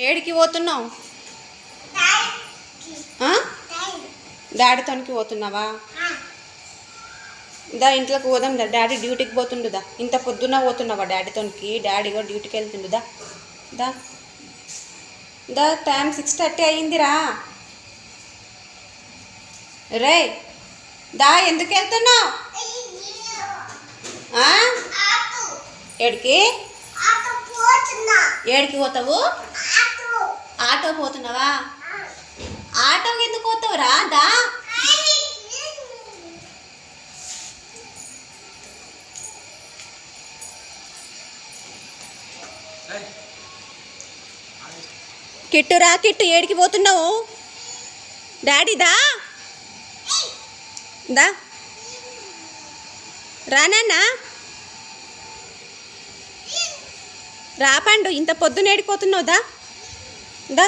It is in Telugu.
ఏడికి పోతున్నావు? డాడీతోనికి పోతున్నావా? దా ఇంట్లోకి పోదాం దా డాడీ డ్యూటీకి పోతుండుదా ఇంత పొద్దున్న పోతున్నావా డాడీతోనికి డాడీ కూడా డ్యూటీకి వెళ్తుండుదా దా. దా. టైం సిక్స్ థర్టీ అయ్యిందిరా. రే దా ఎందుకు వెళ్తున్నావు? ఏడికి? ఏడికి పోతావు? ఆటో పోతున్నావా? ఆటో ఎందుకు పోతావురా? దా. కిట్టురా కిట్టు ఏడికి పోతున్నావు? డాడీ దా. దా. రానన్నా రాపండు ఇంత పొద్దున ఏడిపోతున్నావు దా. దా